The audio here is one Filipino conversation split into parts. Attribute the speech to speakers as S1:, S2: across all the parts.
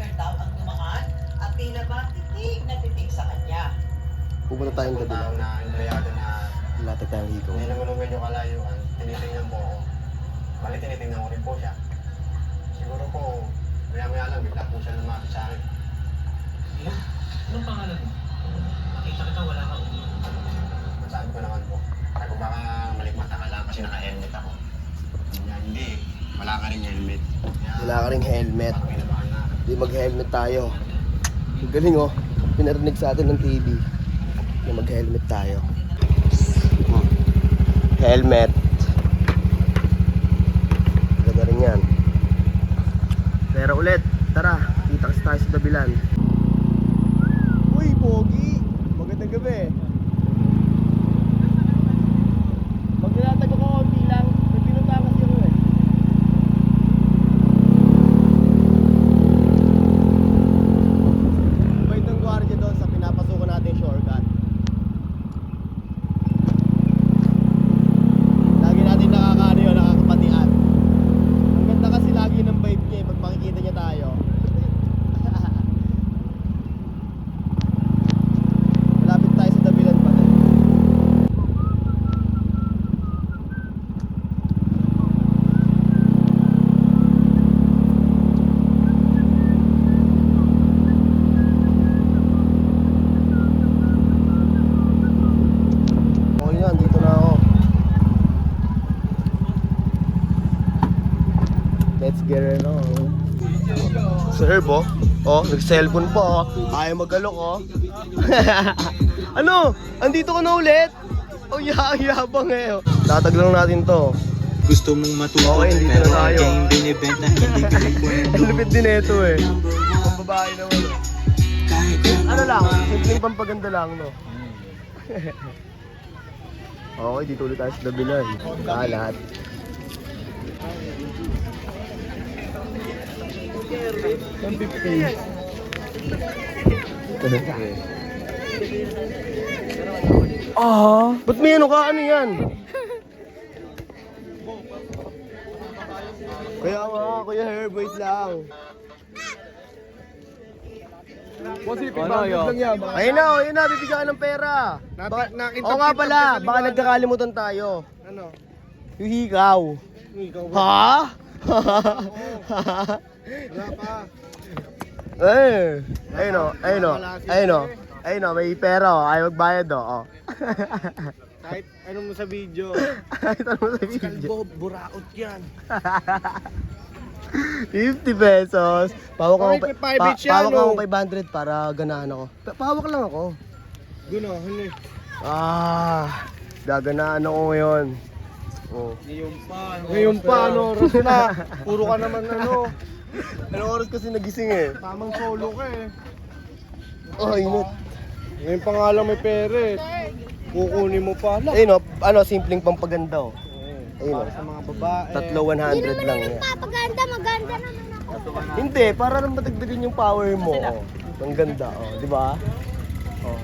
S1: biker daw ang dumaan at tila ba titig na titig sa kanya.
S2: Pupunta tayong gabi.
S3: tao na empleyado na
S2: Latag tayong hikaw.
S3: hindi naman medyo kalayuan, tinitingnan mo ako. Bali tinitingnan ko rin po siya. Siguro po, maya-maya lang, bigla po siya lumapit sa akin.
S4: Anong pangalan mo? Nakita kita, wala ka ulo.
S3: Sabi ko naman po, sabi ko baka maligmata ka lang kasi naka-helmet ako. Niya, hindi, wala ka rin helmet. Kaya,
S2: Wala ka ring helmet.
S3: Parang kinabahan.
S2: Di mag-helmet tayo. Galing oh. Pinarinig sa atin ng TV na mag-helmet tayo. Helmet. Ganda rin yan. Pero ulit, tara, kita kasi tayo sa dabilan. Uy, Pogi! Magandang gabi. Maglalatag ako konti lang. May pinunta kasi ako eh. Bait ng gwardiya doon sa pinapasukan natin shortcut. Lagi natin nakakaano yun, nakakapatian. Ang ganda kasi lagi ng vibe niya eh, pag makikita niya tayo. Malapit tayo sa dabilan pa din. Okay na, dito na ako. Let's get it on. Sir, bo? Oh, nag-cellphone pa, oh. Ayaw mag-alok, oh. ano? Andito ka na ulit? Oh, ya yabang eh. oh. Tatag lang natin to.
S5: Gusto mong matuto
S2: Okay, dito
S5: pero
S2: na tayo.
S5: game binibenta hindi
S2: Ang
S5: kinukundo
S2: lupit din ito eh. Ang babae naman. Ano lang, simpleng pampaganda lang, no? okay, dito ulit tayo sa dabilan. Kalat. Ah, ba't may ano ka? Ano yan? Kaya nga, Kuya Herb, wait lang.
S3: Ano yun?
S2: Ayun na, ayun na, bibigyan ka ng pera. Baka, Oo nga pala, baka nagkakalimutan tayo.
S3: Ano?
S2: Yung hikaw.
S3: Ikaw
S2: Ha?
S3: Wala pa.
S2: Eh, ayun o, ayun o, ayun o. Ayun o, may pera o, ayaw magbayad o. Oh.
S3: Kahit anong mo sa video.
S2: Kahit ano sa video.
S3: Kalbo, buraot yan.
S2: 50 pesos. Pawak ako,
S3: private siya,
S2: pawak ako 500 para ganahan ako. Pa- Pawak lang ako.
S3: O, huli.
S2: Ah, gaganaan ako ngayon. Oh.
S3: Ngayon pa, ano, oras na. Puro ka naman ano.
S2: Anong oras kasi nagising eh?
S3: Tamang solo ka eh.
S2: Oh, init.
S3: Ngayon pa nga lang may pera eh. Kukunin mo pa.
S2: Ayun o, ano, simpleng pampaganda o. Ayun o.
S3: Para sa mga babae.
S2: Tatlo 100 lang yan.
S6: Papaganda, maganda naman ako.
S2: Hindi, para lang madagdagan yung power mo. Oh. Ang ganda, oh, di ba? Oh.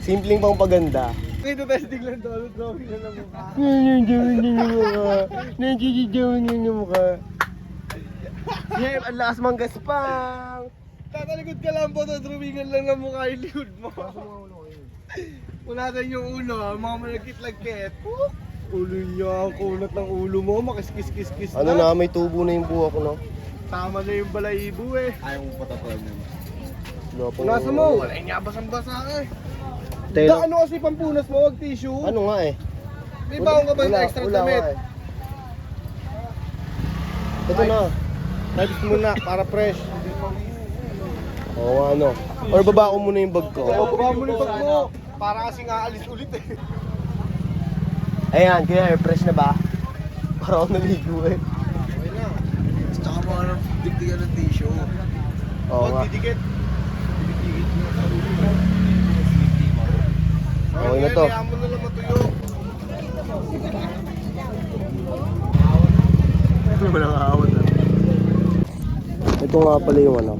S2: Simpleng pang paganda.
S3: Ito testing lang Donald Trump na lang mukha.
S2: Nandiyan yung mukha. Nandiyan yung mukha. Siyempre, ang lakas mang gaspang.
S3: Tatalikod ka lang po, drumingan lang ang mukha yung likod mo. Punasan yung ulo, ha? mga malagkit-lagkit. Ulo niya, ang kunat ng ulo mo, makiskis-kis-kis
S2: Ano na, may tubo na yung buha ko, no?
S3: Tama na yung balaibo eh.
S5: Ayaw mo patapal na.
S2: Wala pang-
S3: Punasan mo, wala yung basang-basa eh.
S2: Telo.
S3: Da, ano kasi pampunas mo, wag tissue.
S2: Ano nga eh?
S3: May baong ka ba ng
S2: Wala-
S3: extra damit?
S2: eh. Ito na.
S3: Wipes muna, para fresh.
S2: Oo nga, ano. Or baba ko muna yung bag ko.
S3: Oo, baba mo yung bag mo. Para kasi aalis ulit eh.
S2: Ayan, kaya airpress na ba? Para ako naligo eh.
S3: Okay na.
S5: Tsaka mo ano, digdigan ng tissue.
S2: Oo nga.
S3: Wag didikit.
S2: Okay na to.
S3: Kaya mo na lang matuyo.
S2: Walang awat ah. Ito nga pala yung ano.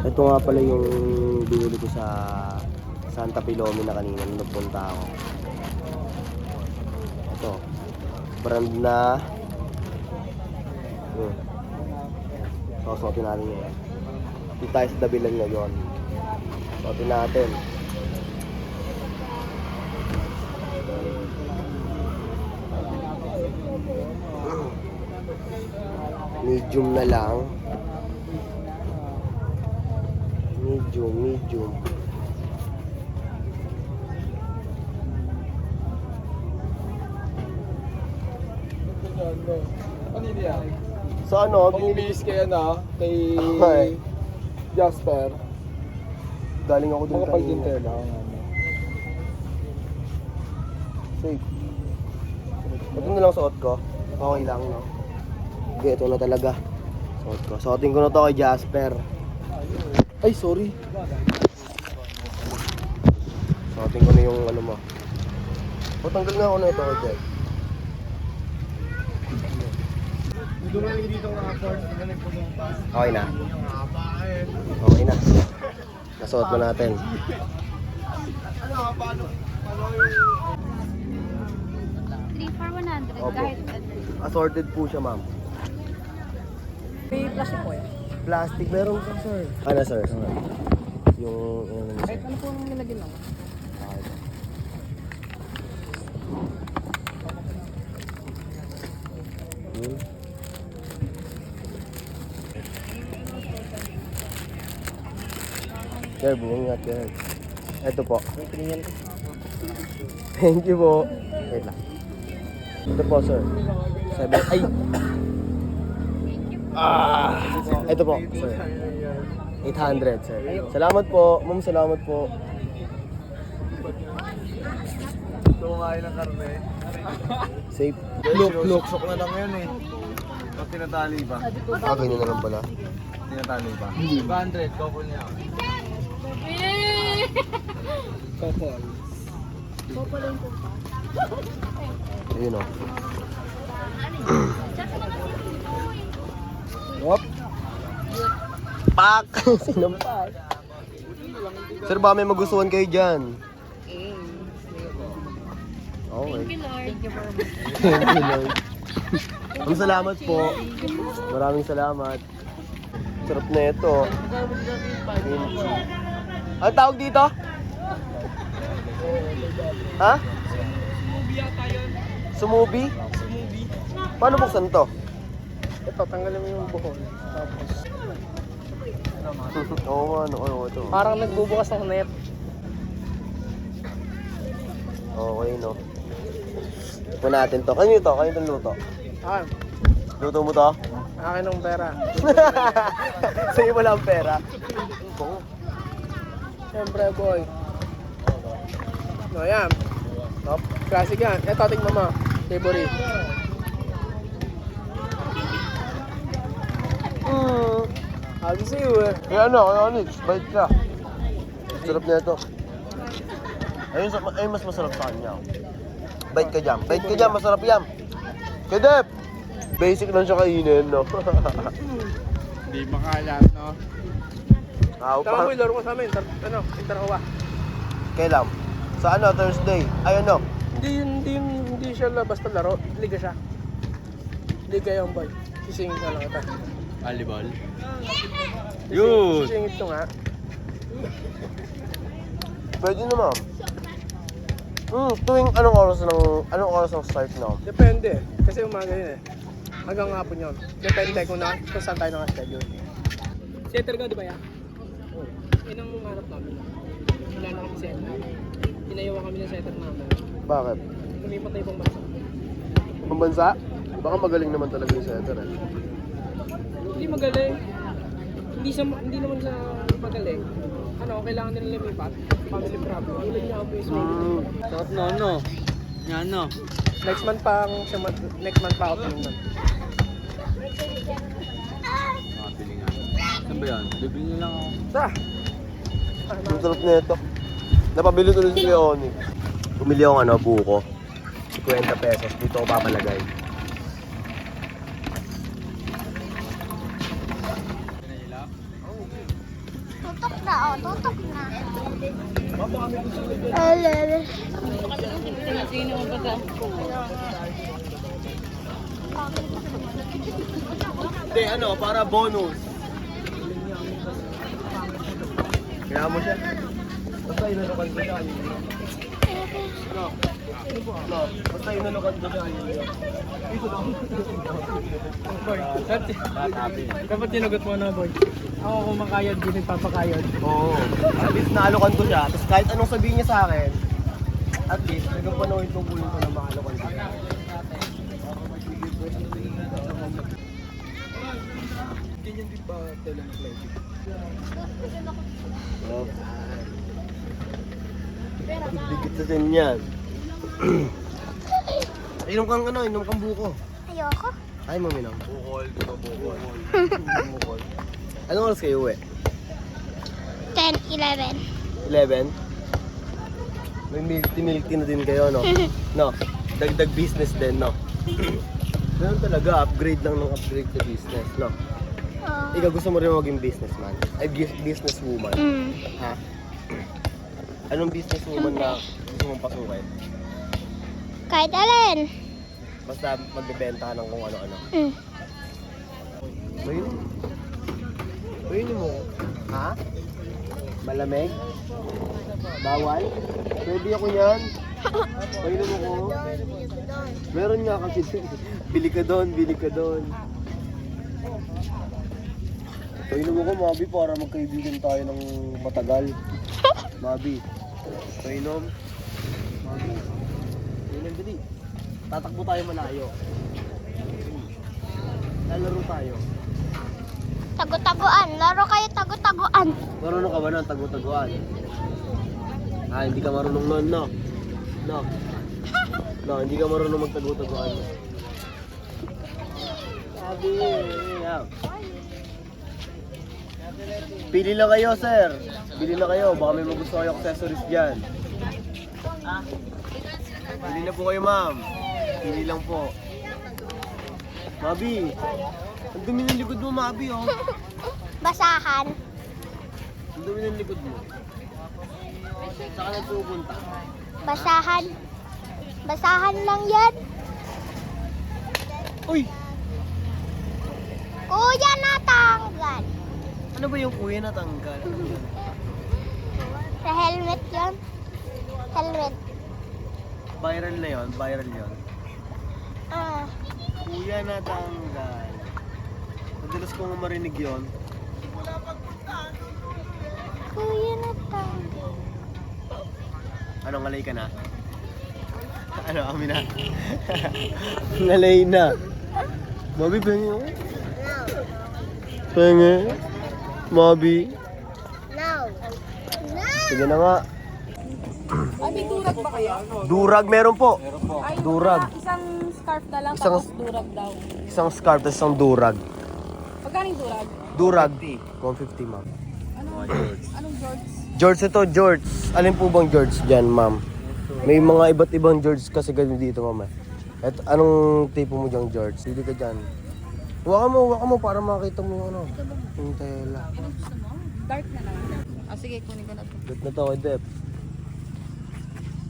S2: Ito nga pala yung binili ko sa Santa Filomena kanina nung nagpunta ako. Ito. Brand na hmm. susuotin natin ngayon. Dito tayo sa dabilan ngayon. Suotin natin. Medium na lang. Medium, medium.
S5: Kanina yan?
S2: So ano, binili
S5: Pag-base kay ano, kay
S2: Okay.
S5: Jasper.
S2: galing ako dun
S5: din
S2: kanina.
S5: tela. ano.
S2: Safe. Ito na lang suot ko. Okay lang, no? Okay, ito na talaga. Suot ko. Suotin ko na to kay Jasper. Ay, sorry. Suotin ko na yung ano mo. O, tanggal na ako na ito kay Jack.
S5: Dumaling dito ng airport, hindi na.
S2: Okay na.
S5: Eh.
S2: Okay na. Nasuot ko natin.
S5: Ano nga, paano? Paano yung...
S6: 3 for 100.
S2: Opo.
S6: Kahit.
S2: Assorted po siya, ma'am.
S1: May plastic po eh.
S2: Plastic, meron ka, sir. Ano, sir? Yung, ano, sir.
S1: Ano po ang nilagyan lang?
S2: Hmm. Sir, bungat yan. Ito po. Thank you po. Wait lang. Ito po, sir. Seven. Ay! Ah! Ito po, sir. 800, sir. Salamat po. Ma'am, salamat po.
S5: Kumain ng karne.
S2: Safe.
S5: Look, look. Sok na lang yun eh. Pag tinatali ba?
S2: Ah, ganyan na lang pala.
S5: Tinatali ba? 500, couple niya. Couple.
S2: Ayun o. Wop. Pak! Sinampak. Sir, ba may magustuhan kayo dyan? Okay.
S6: Thank you, Lord. Thank you
S2: Lord. Ang salamat po. Maraming salamat. Sarap na ito. Kimchi. Ang tawag dito? Ha? Sumubi? Paano buksan to?
S5: Ito, tanggalin mo yung buhol. Tapos,
S2: Oo nga, ano, ano ito.
S1: Parang nagbubukas ng net.
S2: Okay, no. Ito natin to. Kanino to? Kanino itong luto?
S1: Ah,
S2: Luto mo to?
S1: akin ng pera.
S2: Sa'yo wala ang pera.
S1: Siyempre, boy. No, yan. Top. Classic yan. Ito, tingnan mo. Favorite.
S2: Mm.
S1: Happy to you eh.
S2: Kaya ano, kaya Onyx, bait ka. Sarap na ito. Ayun, sa- ayun mas masarap sa kanya. Bait ka dyan. Bait ka dyan, masarap yan. Kedep! Basic lang siya kainin, no?
S5: hindi makalat, no?
S2: Tao
S1: Tama mo
S2: pa.
S1: yung laro mo sa amin. Tar- ano, Intarawa.
S2: Kailan? Sa ano, Thursday? Ay, ano?
S1: Hindi, hindi, hindi siya la- basta laro. Liga siya. Liga yung boy. Sisingin ka lang ito.
S5: Volleyball?
S1: Yun! Sisingit ko nga.
S2: Pwede naman. Hmm, tuwing anong oras ng, anong oras ng start no?
S1: Depende. Kasi umaga yun eh. Hanggang hapon yun. Depende kung, na, kung saan tayo naka-schedule. Setter ka, di ba yan? Oo. Yan ang hanap namin. Wala na kami setter. Inayawa kami ng setter namin.
S2: Bakit?
S1: Lumipat na ibang bansa.
S2: Pambansa? Baka magaling naman talaga yung setter eh.
S1: Hindi magaling. Hindi sa hindi naman sa magaling. Ano, kailangan nila lumipat. Family problem. Ulit niya ang face
S2: Hmm.
S5: Sarap no, no? Yan, no?
S1: Next month pa ang next month pa opening month.
S5: Makapili nga. Saan ba yan? Bibili niyo lang ako.
S1: Sa.
S2: Ang sarap na ito. Napabili tuloy si Leonie. Bumili ako ano, buko. 50 pesos. Dito ko papalagay.
S6: oh, tutok na. Alala.
S2: Hindi, ano, para bonus. Kailangan mo siya. Basta inalokan ko siya. No. No. Basta inalokan ko siya. Dito lang.
S1: Boy, dapat tinugot mo na, boy. Ako kumakayod, di nagpapakayod.
S2: Oo. At least naalukan ko siya. Tapos kahit anong sabihin niya sa akin, at least nagpapanawin ko bulong ko na maalukan ko siya.
S5: Ganyan din ba tela ng plastic?
S2: Oh. Dikit sa din yan. inom kang ano, inom kang buko.
S6: Ayoko.
S2: Ay, maminom.
S5: Bukol, bukol?
S2: Bukol. Anong oras kayo uwi?
S6: 10, 11.
S2: 11? May milky milky na din kayo, no? No? Dagdag business din, no? Ganun talaga, upgrade lang ng upgrade sa business, no?
S6: Oh.
S2: Ikaw gusto mo rin maging businessman? Ay, bus- businesswoman?
S6: Mm.
S2: Ha? Anong businesswoman na gusto mong pasukin?
S6: Kahit alin.
S2: Basta magbebenta ka ng kung ano-ano.
S6: Mm.
S2: Ayun mo. Ha? Malamig? Bawal? Pwede ako yan. Painom ako. Meron nga kasi. bili ka doon, bili ka doon. Painom ako, Mabi, para magkaibigan tayo ng matagal. Mabi. Painom. Mabi. Painom, dali. Tatakbo tayo malayo. Lalaro tayo.
S6: Tago-taguan. Laro kayo tago-taguan.
S2: Marunong ka ba ng tagu-taguan? Ah, hindi ka marunong nun, no? No. No, hindi ka marunong magtagu-taguan. Sabi. Pili lang kayo, sir. Pili lang kayo. Baka may magusto kayo accessories dyan. Pili na po kayo, ma'am. Pili lang po. Mabi, dumi ng likod mo, Mabi, oh.
S6: Basahan.
S2: Ang dumi ng likod mo. Saan ka nagpupunta?
S6: Basahan. Basahan lang yan.
S2: Uy!
S6: Kuya natanggal.
S2: Ano ba yung kuya na tanggal? Ano yun?
S6: Sa helmet yan. Helmet.
S2: Viral na yon, viral yon.
S6: Ah.
S2: Kuya na tanggal. Madalas kong marinig yon.
S6: Kuya natanggal.
S2: Ano, ngalay ka na? Ano, amin na. ngalay na. Mabi, pengi ako. Pengi. Mabi.
S6: No. No.
S2: Sige na nga.
S7: May durag ba kayo?
S2: Durag meron po.
S7: Ay,
S2: Durag.
S7: mga isang scarf na lang,
S2: Isang-
S7: tapos durag daw.
S2: Isang scarf, tapos isang durag.
S7: Pagkano yung durag?
S2: Durag. 150, ma'am.
S7: Anong George?
S2: George ito, George. Alin po bang George dyan, ma'am? May mga iba't ibang George kasi ganun dito, ma'am. eh. At anong tipo mo dyan, George? Hindi ka dyan. Huwakan mo, huwakan mo para makita mo yung ano. Yung tela.
S7: Dark na lang. Ah, sige, kunin ko na to.
S2: Bet na to kay Dep.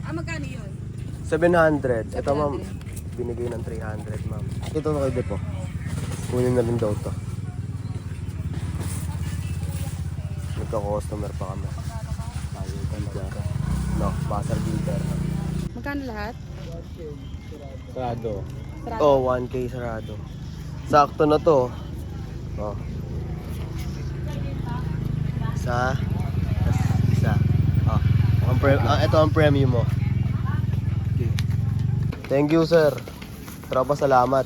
S7: Ah, magkano yun?
S2: 700. Ito, ma'am. Binigay ng 300, ma'am. Ito na kay Dep, oh. Kunin na rin daw to. Nagka-customer pa kami. Tayo talaga. No, pasar builder.
S7: Magkano lahat?
S2: Sarado.
S7: Sarado.
S2: Oh, 1K sarado. Sakto na to. Oh. Isa. Isa. Oh. Ang pre- ah, ito ang premium mo. Okay. Thank you, sir. Tropa, salamat.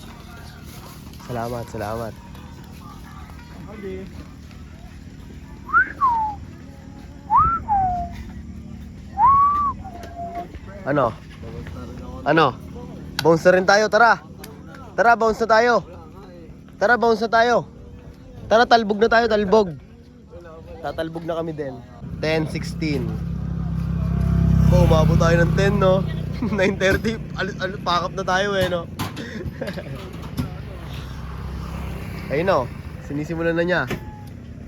S2: Salamat, salamat. Ano? Ano? Bounce na rin tayo, tara. Tara, bounce na tayo. Tara, bounce na tayo. Tara, talbog na tayo, talbog. Tatalbog na kami din. 10, 16. Oh, umabot tayo ng 10, no? 9.30, al al pack up na tayo eh, no? Ayun, no? Sinisimulan na niya.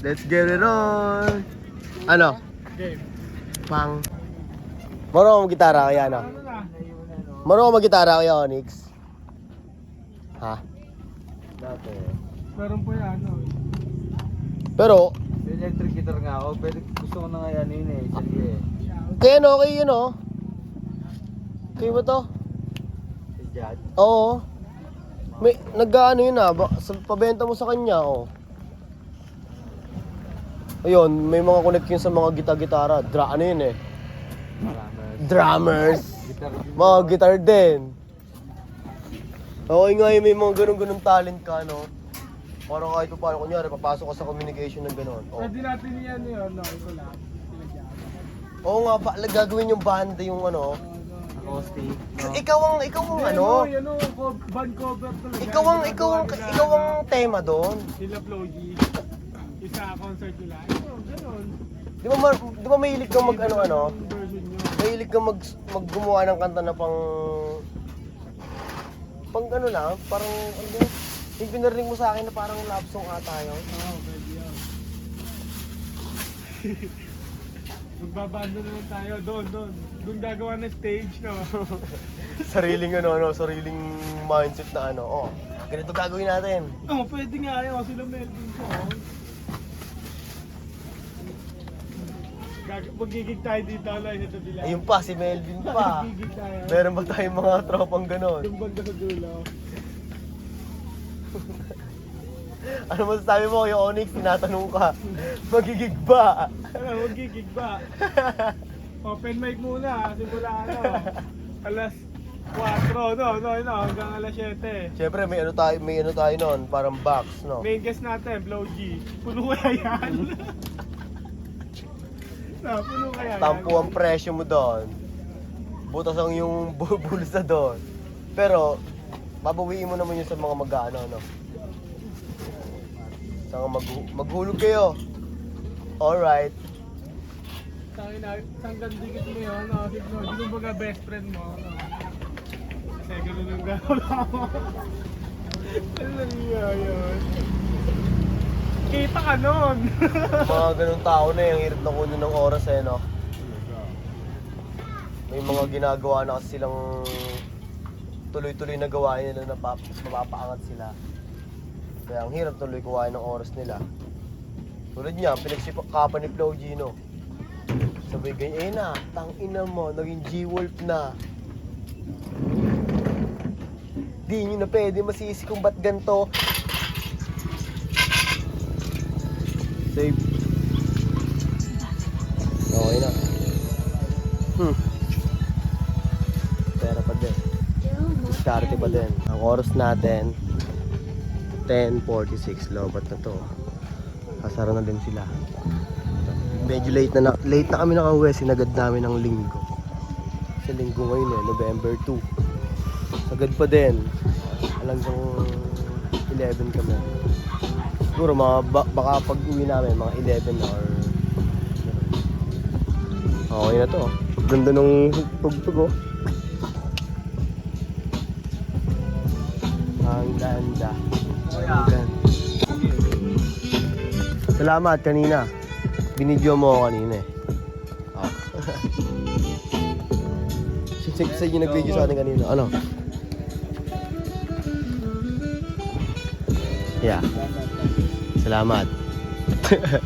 S2: Let's get it on! Ano?
S1: Game.
S2: Pang. Marunong mag gitara kaya, no? Marunong mag gitara kaya, Onyx? Ha? Dati.
S1: Meron po yan, ano.
S2: Pero,
S5: electric guitar nga ako. Pero gusto ko na nga yan yun eh. Sige eh.
S2: Kaya no, okay yun oh. Okay ba to?
S5: Si Jad.
S2: Oo. May, nag-ano yun ah, ba, sa, pabenta mo sa kanya oh. Ayun, may mga connect yun sa mga gita-gitara. Dra, ano yun eh?
S5: Maramers.
S2: Drummers. Mga guitar din. Okay nga yun, may mga ganun-ganun talent ka, no? Parang kahit pa paano, kunyari, papasok ka sa communication ng ganun. Oh.
S1: Pwede natin yan yun, no? Ito lang.
S2: Oo nga, ba, gagawin yung banda yung ano.
S5: Acoustic. No?
S2: Ikaw ang, ikaw ang ano.
S1: Yan o, co- band cover talaga.
S2: Ikaw ang, ikaw ang, ikaw ang tema doon.
S1: Sila Floji. Isa concert nila. Ito, ganun.
S2: Di ba, ma- di ba mahilig kang mag ano ano? Mahilig kang mag, maggumawa ng kanta na pang... Pang ano lang, parang, ano yun? Yung pinarinig mo sa akin na parang love song ata yun.
S1: Oo, pwede yun. Magbabanda naman tayo doon, doon. Doon gagawa ng stage, no?
S2: sariling ano, ano, sariling mindset na ano, oh, ganito gagawin natin.
S1: Oo, oh, pwede nga yun. Sila Melvin ko. oh. Magigig tayo dito, alay sa tabi lang.
S2: Ayun pa, si Melvin pa.
S1: Magigig tayo.
S2: Meron ba tayong mga tropang ganon?
S1: Yung banda sa dulo.
S2: Ano masasabi mo kay Onyx? Tinatanong ka, magigig ba?
S1: Ano, magigig ba? Open mic muna, simula ano. Alas 4, no, no, no, hanggang alas 7.
S2: Siyempre, may ano tayo, may ano tayo noon, parang box, no?
S1: Main guest natin, Blow G. Puno kaya yan? na, puno kaya?
S2: Tampo ang presyo mo doon. Butas ang yung bu- bulsa doon. Pero, babawiin mo naman yun sa mga mag-ano, no? Sa mga mag- maghulog kayo. Alright.
S1: Tangin na, hanggang dikit mo yun, no? Signo, di mo baga best friend mo, no? Kasi ganun ang gagawa mo. Ano nangyaya yun? Kita ka nun!
S2: mga ganun tao na yung hirap na kunin ng oras eh, no? May mga ginagawa na kasi silang tuloy-tuloy na gawain nila na pap- mapapaangat sila. Kaya ang hirap tuloy kuhain ng oras nila. Tulad niya, pinagsipakapan ni Flo Gino. Sabi ganyan, eh na, tang ina mo, naging G-Wolf na. Di nyo na pwede masisi kung ba't ganito. Save. Okay na. Hmm. Pera pa din. Diskarte pa din. Ang oras natin, 10.46. Lobat na to. Kasara na din sila. Medyo late na, na late na kami nakauwi. Sinagad namin ng linggo. Sa linggo ngayon eh, November 2. Sagad pa din. Hanggang 11 kami. Siguro mga ba- baka pag uwi namin, mga 11 na or. Okay na to. Ganda nung tugtog oh. Ang ganda. Ang ganda. Salamat kanina. Binidyo mo ako kanina eh. Oh. si si si yung nag-video sa atin kanina. Ano? Yeah. Salamat.